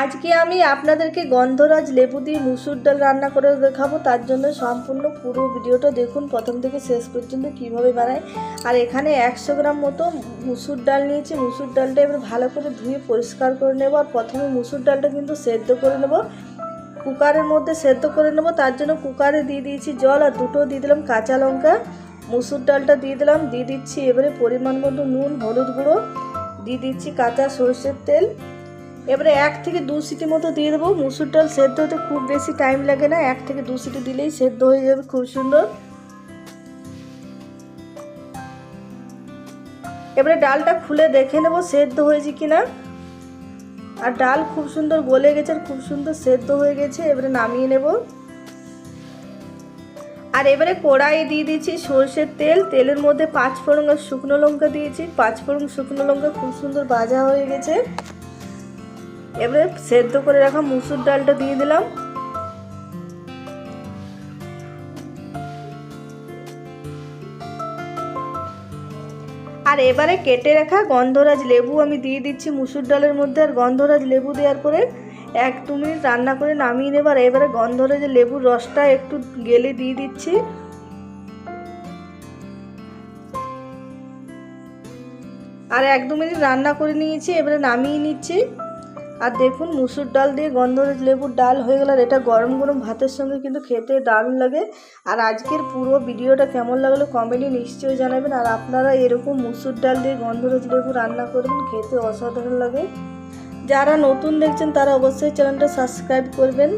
আজকে আমি আপনাদেরকে গন্ধরাজ লেবু দিয়ে মুসুর ডাল রান্না করে দেখাবো, তার জন্য সম্পূর্ণ পুরো ভিডিওটা দেখুন, প্রথম থেকে শেষ পর্যন্ত কীভাবে বানায়। আর এখানে একশো গ্রাম মতো মুসুর ডাল নিয়েছি, মুসুর ডালটা এবার ভালো করে ধুয়ে পরিষ্কার করে নেব, আর প্রথমে মুসুর ডালটা কিন্তু সেদ্ধ করে নেব। কুকারের মধ্যে সেদ্ধ করে নেব, তার জন্য কুকারে দিয়ে দিয়েছি জল, আর দুটো দিয়ে দিলাম কাঁচা লঙ্কা। মুসুর ডালটা দিয়ে দিলাম, দিয়ে দিচ্ছি এবারে পরিমাণ মতো নুন, হলুদ গুঁড়ো, দিয়ে দিচ্ছি কাঁচা সরষের তেল। এবারে এক থেকে দু সিটি মতো দিয়ে দেবো। মুসুর ডাল সেদ্ধ হতে খুব বেশি টাইম লাগে না। এক থেকে দু সিটি দিলেই সেদ্ধ হয়ে যাবে খুব সুন্দর। এবারে ডালটা খুলে দেখে নেব সেদ্ধ হয়েছে কিনা। আর ডাল খুব সুন্দর গলে গেছে আর খুব সুন্দর সেদ্ধ হয়ে গেছে। এবারে নামিয়ে নেব। আর এবারে কড়াই দিয়ে দিয়েছি সর্ষের তেল। তেলের মধ্যে পাঁচ আর শুকনো লঙ্কা দিয়েছি। পাঁচ ফোড়ন শুকনো লঙ্কা খুব সুন্দর ভাজা হয়ে গেছে। এবারে সেদ্ধ করে রাখা মুসুর ডালটা দিয়ে দিলাম। আর এবারে কেটে রাখা গন্ধরাজ লেবু আমি দিয়ে দিচ্ছি মুসুর ডালের মধ্যে, আর গন্ধরাজ লেবু দেওয়ার পরে এক দু মিনিট রান্না করে নামিয়ে নেবার এবারে গন্ধরাজ লেবুর রসটা একটু গেলে দিয়ে দিচ্ছি। আর এক দু মিনিট রান্না করে নিয়েছি, এবারে নামিয়ে নিচ্ছি। আর দেখুন, মুসুর ডাল দিয়ে গন্ধ, লেবুর ডাল হয়ে গেল, আর এটা গরম গরম ভাতের সঙ্গে কিন্তু খেতে দারুণ লাগে। আর আজকের পুরো ভিডিওটা কেমন লাগল কমেন্টে নিশ্চয়ই জানাবেন। আর আপনারা এরকম মুসুর ডাল দিয়ে গন্ধরাজ লেবু রান্না করবেন, খেতে অসাধারণ লাগে। যারা নতুন দেখছেন, তারা অবশ্যই চ্যানেলটা সাবস্ক্রাইব করবেন।